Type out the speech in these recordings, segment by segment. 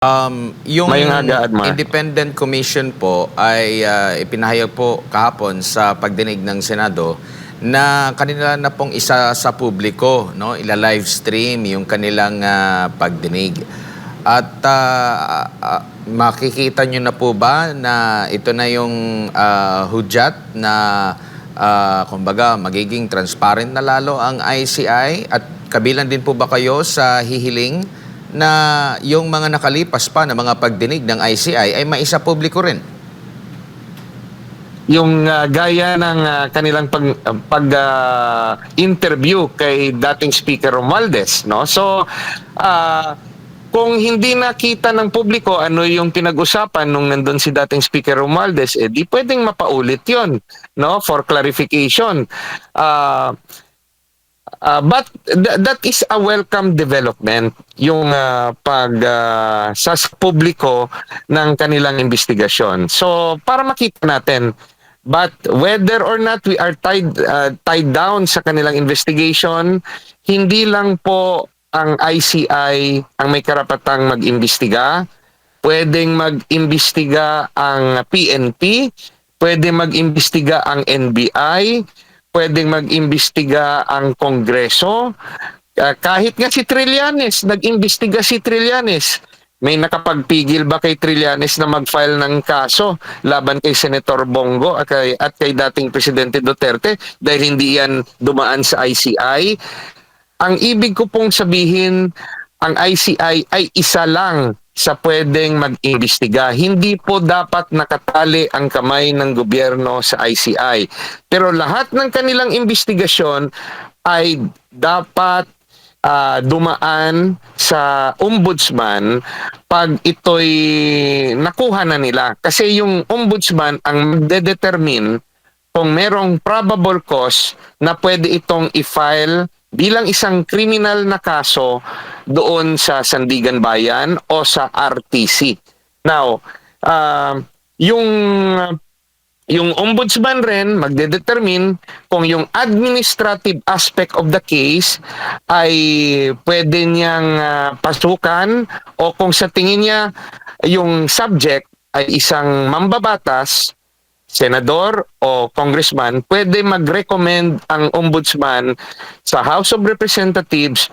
Um, yung Mayong Admar. Independent Commission po ay ah, ipinahayag po kahapon sa pagdinig ng Senado na kanila na pong isa sa publiko, no? ila-live stream yung kanilang ah, pagdinig. At ah, ah, makikita nyo na po ba na ito na yung ah, hudyat na ah, kumbaga magiging transparent na lalo ang ICI at kabilang din po ba kayo sa hihiling na yung mga nakalipas pa na mga pagdinig ng ICI ay maisa publiko rin. yung ah, gaya ng ah, kanilang pag pag ah, interview kay dating speaker Romualdez no? So ah, kung hindi nakita ng publiko ano yung pinag-usapan nung nandun si dating speaker Romualdez eh di pwedeng mapaulit yon no? For clarification. Ah, Uh, but th- that is a welcome development yung uh, pag uh, sa publiko ng kanilang investigasyon. So para makita natin but whether or not we are tied uh, tied down sa kanilang investigation, hindi lang po ang ICI ang may karapatang mag-imbestiga, pwedeng mag-imbestiga ang PNP, pwede mag-imbestiga ang NBI, pwedeng mag-imbestiga ang Kongreso. Ah, kahit nga si Trillanes, nag-imbestiga si Trillanes. May nakapagpigil ba kay Trillanes na mag-file ng kaso laban kay Senator Bongo at kay, at kay dating Presidente Duterte dahil hindi yan dumaan sa ICI? Ang ibig ko pong sabihin, ang ICI ay isa lang sa pwedeng mag-imbestiga. Hindi po dapat nakatali ang kamay ng gobyerno sa ICI. Pero lahat ng kanilang investigasyon ay dapat ah, dumaan sa ombudsman pag ito'y nakuha na nila. Kasi yung ombudsman ang magdedetermine kung merong probable cause na pwede itong i-file bilang isang criminal na kaso doon sa Sandigan Bayan o sa RTC. Now, ah, yung yung ombudsman rin magdedetermine kung yung administrative aspect of the case ay pwede niyang ah, pasukan o kung sa tingin niya yung subject ay isang mambabatas senador o congressman, pwede mag-recommend ang ombudsman sa House of Representatives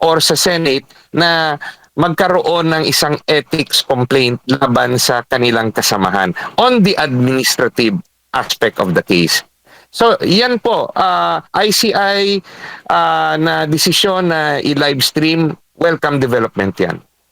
or sa Senate na magkaroon ng isang ethics complaint laban sa kanilang kasamahan on the administrative aspect of the case. So, yan po, ah, ICI ah, na desisyon na i-live stream, welcome development yan.